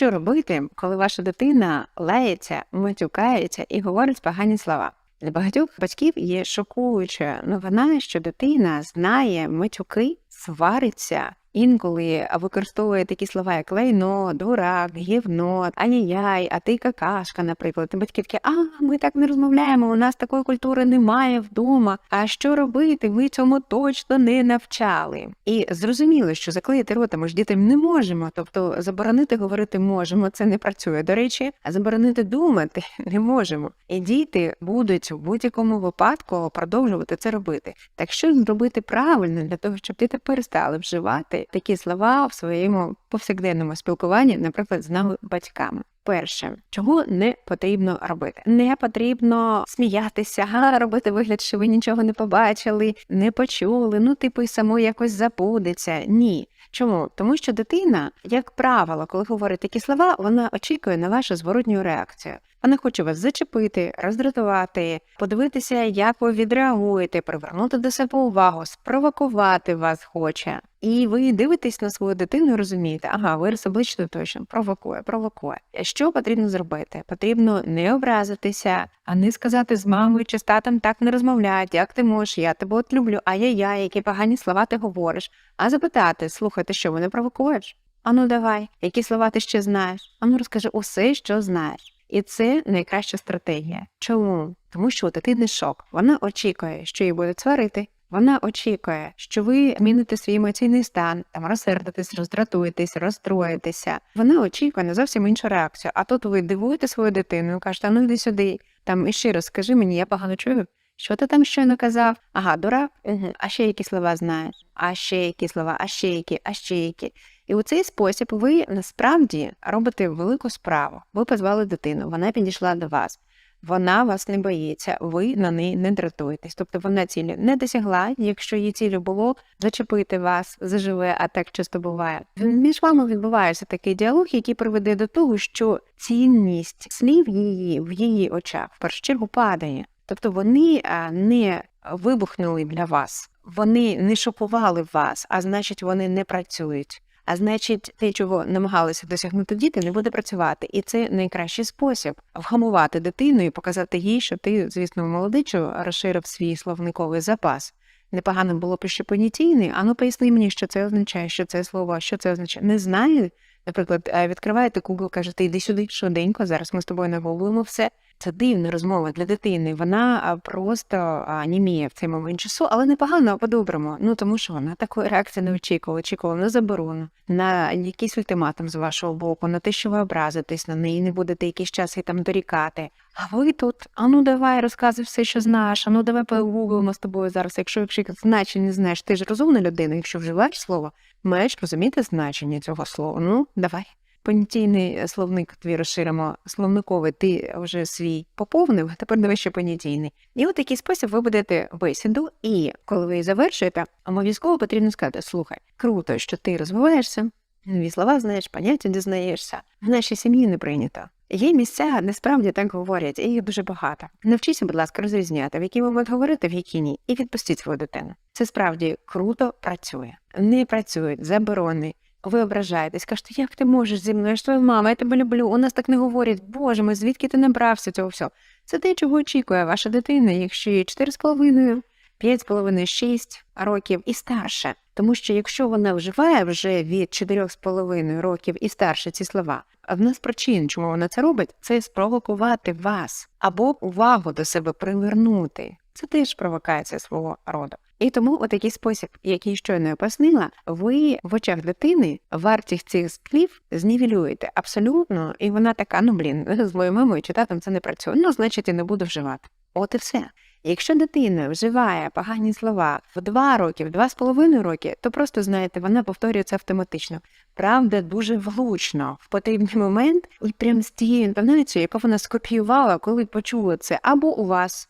Що робити, коли ваша дитина лається, матюкається і говорить погані слова? Для багатьох батьків є шокуюча новина, що дитина знає матюки, свариться, інколи використовує такі слова, як лайно, дурак, гівно, ай-яй, а ти какашка, наприклад. І батьки такі, а ми так не розмовляємо, у нас такої культури немає вдома. А що робити? Ми цьому точно не навчали. І зрозуміло, що заклеїти рота ми ж дітям не можемо, тобто заборонити говорити можемо, це не працює. До речі, а заборонити думати не можемо. І діти будуть у будь-якому випадку продовжувати це робити. Так що зробити правильно для того, щоб діти перестали вживати такі слова в своєму повсякденному спілкуванні, наприклад, з нами батьками. Перше, чого не потрібно робити, не потрібно сміятися, робити вигляд, що ви нічого не побачили, не почули. Ну, типу, і само якось забудеться. Ні. Чому? Тому що дитина, як правило, коли говорить такі слова, вона очікує на вашу зворотню реакцію. Вона хоче вас зачепити, роздратувати, подивитися, як ви відреагуєте, привернути до себе увагу, спровокувати вас хоче. І ви дивитесь на свою дитину і розумієте, ага, вираз обличчя точно провокує, провокує. Що потрібно зробити? Потрібно не образитися, а не сказати з мамою чи з татом так не розмовляють, як ти можеш, я тебе от люблю, ай-яй-яй, які погані слова ти говориш. А запитати, слухай, ти що, мене провокуєш? Ану, давай, які слова ти ще знаєш? Ану, розкажи усе, що знаєш. І це найкраща стратегія. Чому? Тому що у дитини шок. Вона очікує, що її будуть сварити. Вона очікує, що ви зміните свій емоційний стан, там розсердитесь, роздратуєтесь, розстроїтеся. Вона очікує на зовсім іншу реакцію. А тут ви дивуєте свою дитину кажете, ну йди сюди, там і ще раз скажи мені, я погано чую. Що ти там щойно казав? Ага, дурак? Угу. А ще які слова знаєш? А ще які слова, а ще які, а ще які. І у цей спосіб ви насправді робите велику справу. Ви позвали дитину, вона підійшла до вас. Вона вас не боїться, ви на неї не дратуєтесь. Тобто вона цілі не досягла, якщо її цілю було зачепити вас заживе, а так часто буває. Між вами відбувається такий діалог, який приведе до того, що цінність слів її в її очах в першу чергу падає. Тобто вони не вибухнули для вас, вони не шокували вас, а значить, вони не працюють. А значить, те, чого намагалися досягнути діти, не буде працювати. І це найкращий спосіб вгамувати дитину і показати їй, що ти, звісно, молодичу розширив свій словниковий запас. Непогано було б ще понятійний, а ну поясни мені, що це означає, що це слово, що це означає. Не знаю. Наприклад, відкриваєте Google, кажете, йди сюди швиденько, зараз ми з тобою нагуглуємо все. Це дивна розмова для дитини. Вона просто німіє в цей момент часу, але непогано, а по-доброму. Ну тому що вона такої реакції не очікувала, очікувала на заборону, на якийсь ультиматум з вашого боку, на те, що ви образитесь на неї, не будете якийсь час і там дорікати. А ви тут, а ну давай розказуй все, що знаєш, а ну давай погуглимо з тобою зараз. Якщо якщо значення не знаєш, ти ж розумна людина, якщо вживаєш слово, маєш розуміти значення цього слова. Ну, давай. Понятійний словник твій розширимо, словниковий ти вже свій поповнив, тепер давай ще понятійний. І у такий спосіб ви будете бесіду, і коли ви її завершуєте, обов'язково потрібно сказати: слухай, круто, що ти розвиваєшся, нові слова знаєш, поняття дізнаєшся. В нашій сім'ї не прийнято. Є місця, насправді так говорять, і їх дуже багато. Навчіться, будь ласка, розрізняти, в який момент говорити, в який ні, і відпустіть свою дитину. Це справді круто працює. Не працюють заборони. Ви ображаєтесь, кажете, як ти можеш зі мною? Я ж твоя мама, я тебе люблю. У нас так не говорять. Боже мой, звідки ти набрався цього всього? Це те, чого очікує ваша дитина, якщо їй 4,5, 5,5, 6 років і старше. Тому що якщо вона вживає вже від 4,5 років і старше ці слова, одна з причин, чому вона це робить, це спровокувати вас або увагу до себе привернути. Це теж провокація свого роду. І тому у такий спосіб, який щойно пояснила, ви в очах дитини вартість цих слів знівелюєте абсолютно, і вона така, ну блін, з моєю мамою чи татом це не працює. Ну, значить, і не буду вживати. От і все. Якщо дитина вживає погані слова в 2 роки, в 2,5 роки, то просто знаєте, вона повторює це автоматично. Правда, дуже влучно в потрібний момент і прям з тією інтонацією, яку вона скопіювала, коли почула це або у вас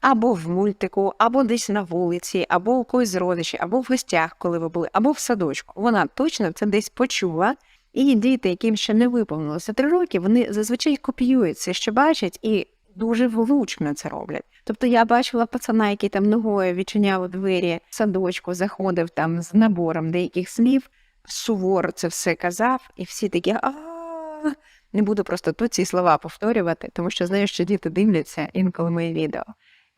або в мультику, або десь на вулиці, або у когось з родичів, або в гостях, коли ви були, або в садочку. Вона точно це десь почула. І діти, яким ще не виповнилося три роки, вони зазвичай копіюють це, що бачать, і дуже влучно це роблять. Тобто я бачила пацана, який там ногою відчиняв у двері садочку, заходив там з набором деяких слів, суворо це все казав, і всі такі а Не буду просто тут ці слова повторювати, тому що знаю, що діти дивляться інколи мої відео.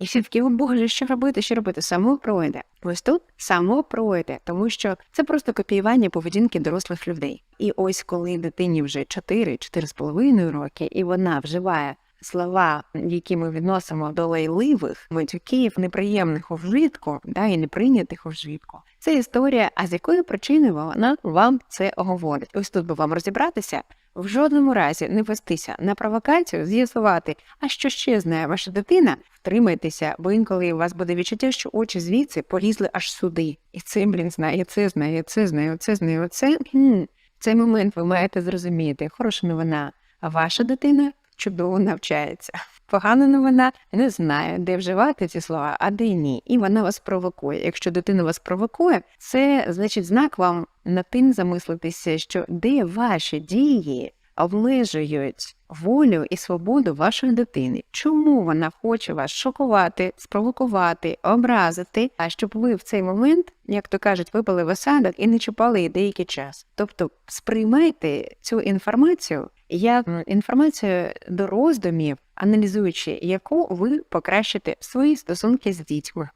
І всі такі, о Боже, що робити, що робити? Само пройде. Ось тут само пройде, тому що це просто копіювання поведінки дорослих людей. І ось коли дитині вже 4-4,5 роки, і вона вживає слова, які ми відносимо до лайливих матюків, неприємних у вжитку, да, і неприйнятих у вжитку. Це історія, а з якої причини вона вам це говорить. Ось тут би вам розібратися. В жодному разі не вестися на провокацію, з'ясувати, а що ще знає ваша дитина, втримайтеся, бо інколи у вас буде відчуття, що очі звідси полізли аж сюди. І це, блін, знає, це знає, це знає, це знає, це. Хм. Цей момент ви маєте зрозуміти, хороша новина, а ваша дитина чудово навчається. Погана новина не знає, де вживати ці слова, а де ні. І вона вас провокує. Якщо дитина вас провокує, це значить знак вам над тим замислитися, що де ваші дії обмежують волю і свободу вашої дитини. Чому вона хоче вас шокувати, спровокувати, образити, а щоб ви в цей момент, як то кажуть, випали в осадок і не чіпали деякий час. Тобто сприймайте цю інформацію як інформацію до роздумів, аналізуючи, яку ви покращите свої стосунки з дітьми.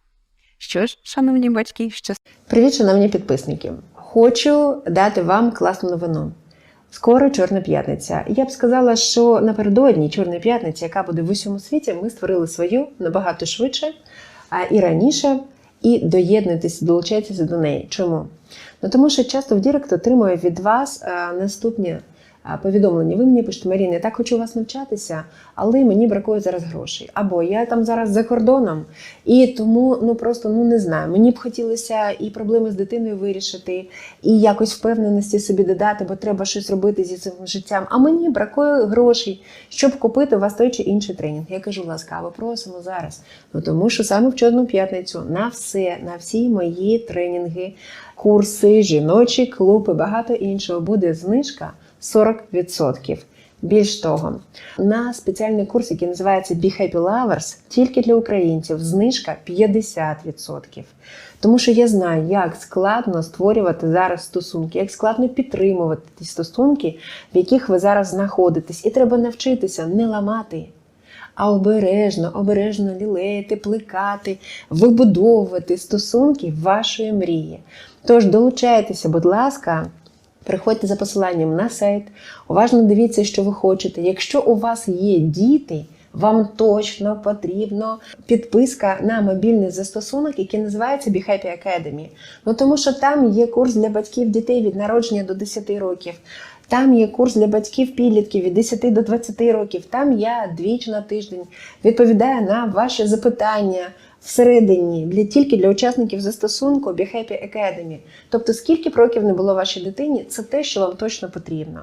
Що ж, шановні батьки, що Привіт, шановні підписники! Хочу дати вам класну новину. Скоро Чорна п'ятниця. Я б сказала, що напередодні Чорної п'ятниці, яка буде в усьому світі, ми створили свою набагато швидше і раніше. І доєднуйтесь, долучайтеся до неї. Чому? Ну тому що часто в Дірект отримую від вас наступні повідомлення. Ви мені пишете, Маріна, я так хочу вас навчатися, але мені бракує зараз грошей. Або я там зараз за кордоном, і тому ну просто ну не знаю. Мені б хотілося і проблеми з дитиною вирішити, і якось впевненості собі додати, бо треба щось робити зі цим життям. А мені бракує грошей, щоб купити у вас той чи інший тренінг. Я кажу, ласкаво просимо зараз. Ну тому що саме в Чорну п'ятницю на все, на всі мої тренінги, курси, жіночі клуби, багато іншого буде знижка 40%. Більш того, на спеціальний курс, який називається Be Happy Lovers, тільки для українців знижка 50%. Тому що я знаю, як складно створювати зараз стосунки, як складно підтримувати ті стосунки, в яких ви зараз знаходитесь. І треба навчитися не ламати, а обережно, обережно лілеяти, плекати, вибудовувати стосунки вашої мрії. Тож долучайтеся, будь ласка. Приходьте за посиланням на сайт, уважно дивіться, що ви хочете. Якщо у вас є діти, вам точно потрібна підписка на мобільний застосунок, який називається Be Happy Academy. Ну тому що там є курс для батьків дітей від народження до 10 років. Там є курс для батьків підлітків від 10 до 20 років. Там я двічі на тиждень відповідаю на ваші запитання всередині для тільки для учасників застосунку Be Happy Academy. Тобто, скільки б років не було вашій дитині, це те, що вам точно потрібно.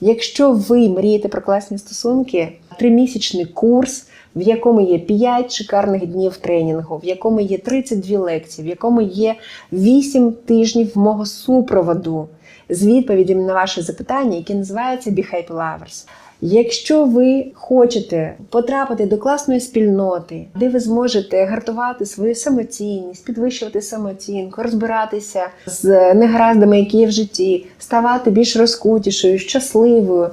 Якщо ви мрієте про класні стосунки, тримісячний курс. В якому є 5 шикарних днів тренінгу, в якому є 32 лекції, в якому є 8 тижнів мого супроводу з відповідями на ваші запитання, які називаються Be Happy Lovers. Якщо ви хочете потрапити до класної спільноти, де ви зможете гартувати свою самоцінність, підвищувати самооцінку, розбиратися з негараздами, які є в житті, ставати більш розкутішою, щасливою.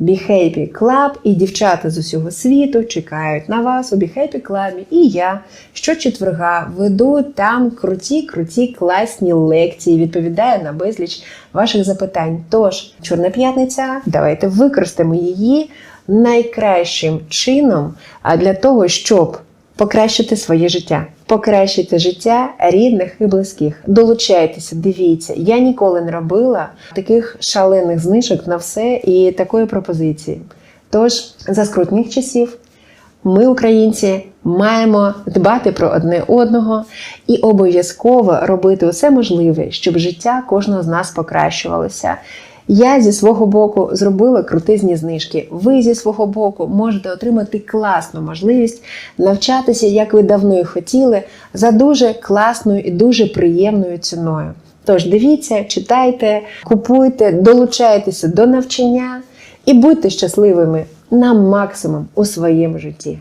Be Happy Club і дівчата з усього світу чекають на вас у Be Happy Club. І я щочетверга веду там круті, круті, класні лекції, відповідаю на безліч ваших запитань. Тож, Чорна п'ятниця, давайте використаємо її найкращим чином для того, щоб покращити своє життя, покращити життя рідних і близьких. Долучайтеся, дивіться. Я ніколи не робила таких шалених знижок на все і такої пропозиції. Тож, за скрутних часів. Ми, українці, маємо дбати про одне одного і обов'язково робити усе можливе, щоб життя кожного з нас покращувалося. Я зі свого боку зробила крутизні знижки. Ви зі свого боку можете отримати класну можливість навчатися, як ви давно і хотіли, за дуже класною і дуже приємною ціною. Тож дивіться, читайте, купуйте, долучайтеся до навчання і будьте щасливими на максимум у своєму житті.